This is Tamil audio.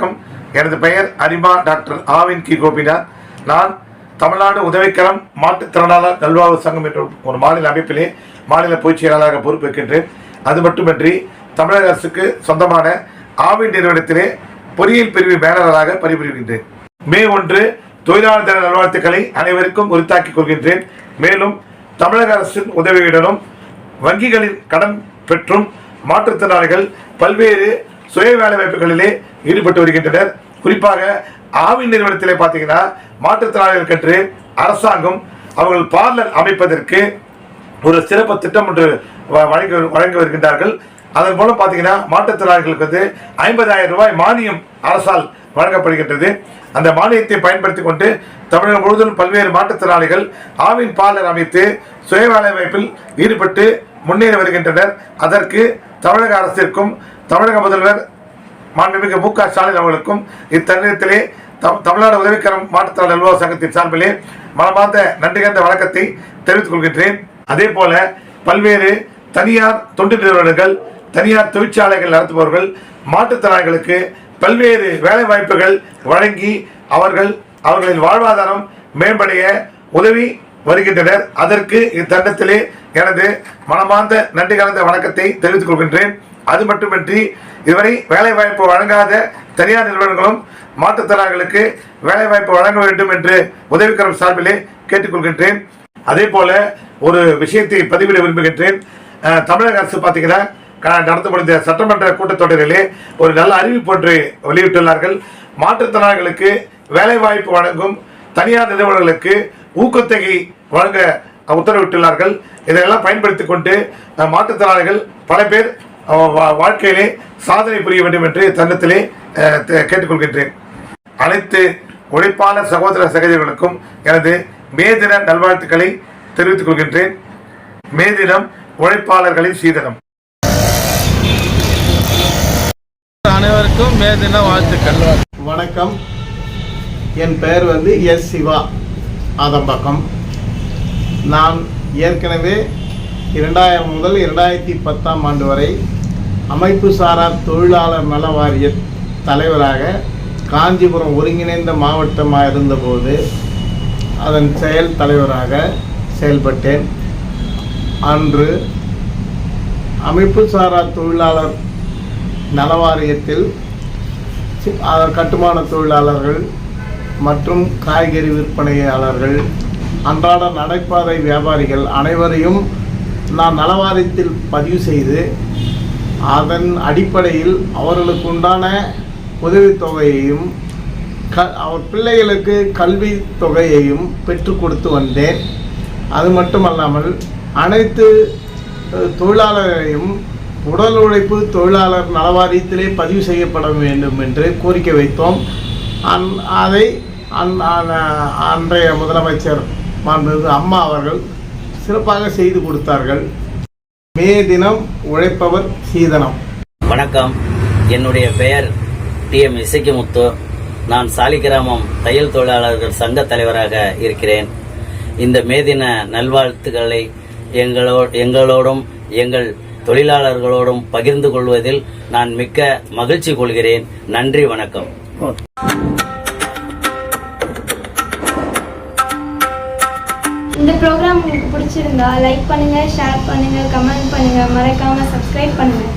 வணக்கம். எனது பெயர் அரிமா டாக்டர் ஆவின் கி. கோபிநாத். நான் தமிழ்நாடு உதவிக்கரம் மாற்றுத்திறனாளர் நல்வாழ்வு சங்கம் என்ற ஒரு மாநில அமைப்பிலே மாநில பொதுச் செயலாளராக பொறுப்பேற்கின்றேன். அது மட்டுமின்றி தமிழக அரசுக்கு சொந்தமான ஆவின் நிறுவனத்திலே பொறியியல் பிரிவு மேலாளராக பணிபுரிகின்றேன். மே ஒன்று தொழிலாளர் தின நல்வாழ்த்துக்களை அனைவருக்கும் உரித்தாக்கிக் கொள்கின்றேன். மேலும் தமிழக அரசின் உதவியுடனும் வங்கிகளின் கடன் பெற்றும் மாற்றுத்திறனாளிகள் பல்வேறு சுய வேலைவாய்ப்புகளிலே ஈடுபட்டு வருகின்றனர். குறிப்பாக ஆவின் நிறுவனத்திலே பார்த்தீங்கன்னா மாற்றுத்திறனாளிகள் கற்று அரசாங்கம் அவர்கள் பார்லர் அமைப்பதற்கு ஒரு சிறப்பு திட்டம் ஒன்று வ- வழங்கி வழங்கி வருகின்றார்கள். அதன் மூலம் பார்த்தீங்கன்னா மாற்றுத்திறனாளிகளுக்கு வந்து ஐம்பதாயிரம் ரூபாய் மானியம் அரசால் வழங்கப்படுகின்றது. அந்த மானியத்தை பயன்படுத்தி கொண்டு தமிழகம் முழுவதும் பல்வேறு மாற்றுத்திறனாளிகள் ஆவின் பார்லர் அமைத்து சுய வேலைவாய்ப்பில் ஈடுபட்டு முன்னேறி வருகின்றனர். அதற்கு தமிழக அரசிற்கும் தமிழக முதல்வர் மாண்புமிகு மு க ஸ்டாலின் அவர்களுக்கும் இத்தருணத்திலே தம்- தமிழ்நாடு உதவிக்கரம் மாற்றுத்தாளர் நல்வாழ்வு சங்கத்தின் சார்பிலே மனமார்ந்த நன்றி வழக்கத்தை வணக்கத்தை தெரிவித்துக் கொள்கின்றேன். அதே போல பல்வேறு தனியார் தொண்டு நிறுவனங்கள் தனியார் தொழிற்சாலைகள் நடத்துபவர்கள் மாற்றுத்திறனாளிகளுக்கு பல்வேறு வேலை வாய்ப்புகள் வழங்கி அவர்கள் அவர்களின் வாழ்வாதாரம் மேம்படைய உதவி வருகின்றனர். அதற்கு இத்தருணத்திலே எனது மனமார்ந்த நன்றி கலந்த வணக்கத்தை தெரிவித்துக் கொள்கின்றேன். அது மட்டுமின்றி இதுவரை வேலைவாய்ப்பு வழங்காத தனியார் நிறுவனங்களும் மாற்றுத்திறனாளிகளுக்கு வேலைவாய்ப்பு வழங்க வேண்டும் என்று உதவிக்கரம் சார்பிலே கேட்டுக்கொள்கின்றேன். அதே போல ஒரு விஷயத்தை பதிவிட விரும்புகின்றேன். தமிழக அரசு பார்த்தீங்கன்னா க- நடந்து முடிந்த சட்டமன்ற கூட்டத்தொடரிலே ஒரு நல்ல அறிவிப்பு ஒன்று வெளியிட்டுள்ளார்கள். மாற்றுத்திறனாளிகளுக்கு வேலைவாய்ப்பு வழங்கும் தனியார் நிறுவனங்களுக்கு ஊக்கத்தொகை வழங்க உத்தரவிட்டுள்ளார்கள். இதையெல்லாம் பயன்படுத்திக் கொண்டு மாற்றுத்திறனாளிகள் பல பேர் வாழ்க்கையிலே சாதனை புரிய வேண்டும் என்று தன்னத்திலே கேட்டுக்கொள்கின்றேன். அனைத்து உழைப்பாளர் சகோதர சகோதரிகளுக்கும் எனது மே தின நல்வாழ்த்துக்களை தெரிவித்துக் கொள்கின்றேன். மே தினம் உழைப்பாளர்களின் சீதனம். அனைவருக்கும் மே தின வாழ்த்துக்கள். வணக்கம். என் பெயர் வந்து எஸ் சிவா. ஆதம்பாக்கம். நான் ஏற்கனவே இரண்டாயிரம் முதல் இரண்டாயிரத்தி பத்தாம் ஆண்டு வரை அமைப்பு சாரா தொழிலாளர் நல வாரிய தலைவராக காஞ்சிபுரம் ஒருங்கிணைந்த மாவட்டமாக இருந்தபோது அதன் செயல் தலைவராக செயல்பட்டேன். அன்று அமைப்பு சாரா தொழிலாளர் நல வாரியத்தில் அதன் கட்டுமான தொழிலாளர்கள் மற்றும் காய்கறி விற்பனையாளர்கள் அன்றாட நடைபாதை வியாபாரிகள் அனைவரையும் நான் நலவாரியத்தில் பதிவு செய்து அதன் அடிப்படையில் அவர்களுக்கு உண்டான உதவித்தொகையையும் க அவர் பிள்ளைகளுக்கு கல்வி தொகையையும் பெற்று கொடுத்து வந்தேன். அது மட்டுமல்லாமல் அனைத்து தொழிலாளரையும் தொழிலாளர்களையும் உடல் உழைப்பு தொழிலாளர் நலவாரியத்திலே பதிவு செய்யப்பட வேண்டும் என்று கோரிக்கை வைத்தோம். அந் அதை அன்றைய முதலமைச்சர் மாண்பு அம்மா அவர்கள் சிறப்பாக செய்து கொடுத்தார்கள். மே தினம் உழைப்பவர் சீதனம். வணக்கம். என்னுடைய பெயர் டி எம் இசைக்குமுத்து. நான் சாலிகிராமம் தையல் தொழிலாளர்கள் சங்க தலைவராக இருக்கிறேன். இந்த மேதின நல்வாழ்த்துக்களை எங்களோ எங்களோடும் எங்கள் தொழிலாளர்களோடும் பகிர்ந்து கொள்வதில் நான் மிக்க மகிழ்ச்சி கொள்கிறேன். நன்றி வணக்கம். இந்த ப்ரோக்ராம் உங்களுக்கு பிடிச்சிருந்தா லைக் பண்ணுங்கள் ஷேர் பண்ணுங்கள் கமெண்ட் பண்ணுங்கள் மறக்காமல் சப்ஸ்கிரைப் பண்ணுங்கள்